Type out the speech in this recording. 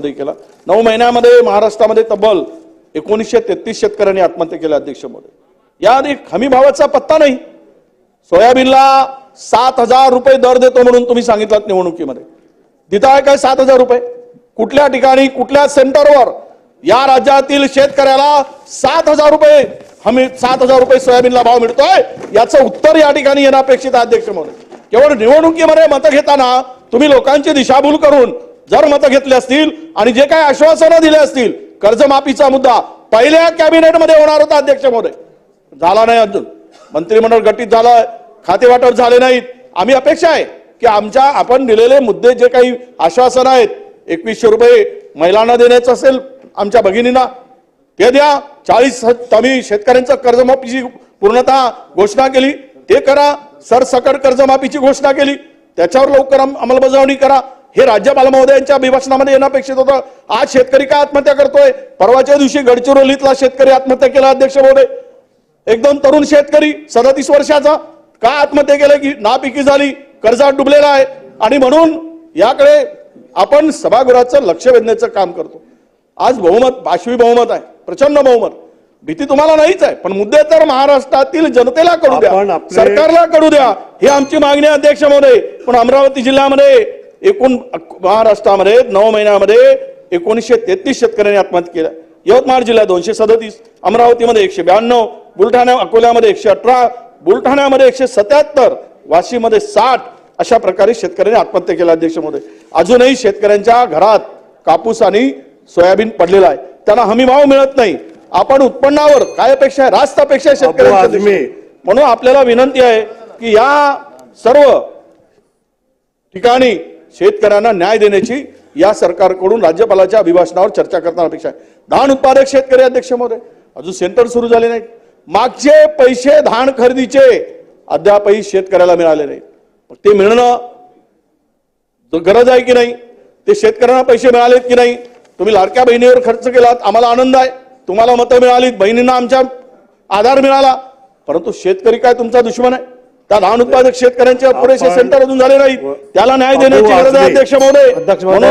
मध्ये केला. नऊ महिन्यामध्ये महाराष्ट्रामध्ये तब्बल एकोणीसशे तेहतीस शेतकऱ्यांनी आत्महत्या केल्या अध्यक्ष महोदय याआधी हमी भावाचा पत्ता नाही. सोयाबीनला सात हजार रुपये दर देतो म्हणून तुम्ही सांगितलं निवडणुकीमध्ये. तिथं आहे काय सात हजार रुपये? कुठल्या ठिकाणी कुठल्या सेंटरवर? या राज्यातील शेतकऱ्याला सात हजार रुपये हमी सात हजार रुपये सोयाबीनला भाव मिळतोय. याचं उत्तर या ठिकाणी येणं अपेक्षित आहे अध्यक्ष म्हणून केवळ निवडणुकीमध्ये मतं घेताना तुम्ही लोकांची दिशाभूल करून जर मतं घेतली असतील आणि जे काही आश्वासनं दिले असतील कर्जमाफीचा मुद्दा पहिल्या कॅबिनेटमध्ये होणार होता अध्यक्ष महोदय. झाला नाही अजून. मंत्रिमंडळ गटित झालं खाते वाटप झाले नाहीत. आम्ही अपेक्षा आहे की आमच्या आपण दिलेले मुद्दे जे काही आश्वासन आहेत एकवीसशे रुपये महिलांना देण्याचं असेल आमच्या भगिनींना ते द्या. चाळीस तुम्ही शेतकऱ्यांचं कर्जमाफीची पूर्णतः घोषणा केली. ते करा. सरसकट कर्जमाफीची घोषणा केली. त्याच्यावर लवकर अंमलबजावणी करा. हे राज्यपाल महोदयांच्या अभिभाषणामध्ये येणं अपेक्षित होतं. आज शेतकरी का आत्महत्या करतोय? परवाच्या दिवशी गडचिरोलीतला शेतकरी आत्महत्या केला अध्यक्ष महोदय एकदम तरुण शेतकरी सदतीस वर्षाचा. का आत्महत्या केलं की नापिकी झाली कर्जात डुबलेला आहे? आणि म्हणून याकडे आपण सभागृहाचं लक्ष वेधण्याचं काम करतो. आज बहुमत पाशवी बहुमत आहे. प्रचंड बहुमत. भीती तुम्हाला नाहीच आहे पण मुद्दे तर महाराष्ट्रातील जनतेला कळू द्या. सरकारला कळू द्या. ही आमची मागणी अध्यक्ष महोदय पण अमरावती जिल्ह्यामध्ये एकूण महाराष्ट्रामध्ये नऊ महिन्यामध्ये एकोणीसशे तेहतीस शेतकऱ्यांनी आत्महत्या केल्या. यवतमाळ जिल्ह्यात दोनशे सदतीस अमरावतीमध्ये एकशे ब्याण्णव बुलढाणा अकोल्यामध्ये एकशे अठरा बुलढाण्यामध्ये एकशे सत्याहत्तर वाशीमध्ये साठ अशा प्रकारे शेतकऱ्यांनी आत्महत्या केल्या अध्यक्ष अजूनही शेतकऱ्यांच्या घरात कापूस आणि सोयाबीन पडलेला आहे. त्यांना हमी भाव मिळत नाही. आपण उत्पन्नावर काय अपेक्षा आहे? रास्त अपेक्षा. देशात. म्हणून आपल्याला विनंती आहे की या सर्व ठिकाणी शेतकऱ्यांना न्याय देण्याची या सरकारकडून राज्यपालाच्या अभिभाषणावर चर्चा करताना अपेक्षा आहे. धान उत्पादक शेतकरी अध्यक्ष महोदय अजून सेंटर सुरू झाले नाहीत. मागचे पैसे धान खरेदीचे अद्यापही शेतकऱ्याला मिळाले नाहीत. ते मिळणं गरज आहे की नाही ते शेतकऱ्यांना पैसे मिळालेत की नाही तुम्ही लाडक्या बहिणीवर खर्च केलात आम्हाला आनंद आहे तुम्हाला मतं मिळालीत बहिणींना आमच्या आधार मिळाला परंतु शेतकरी काय तुमचा दुश्मन आहे? त्या धान उत्पादक शेतकऱ्यांचे पुरेसे सेंटर अजून झाले नाहीत त्याला न्याय देण्याची गरज आहे. अध्यक्ष महोदय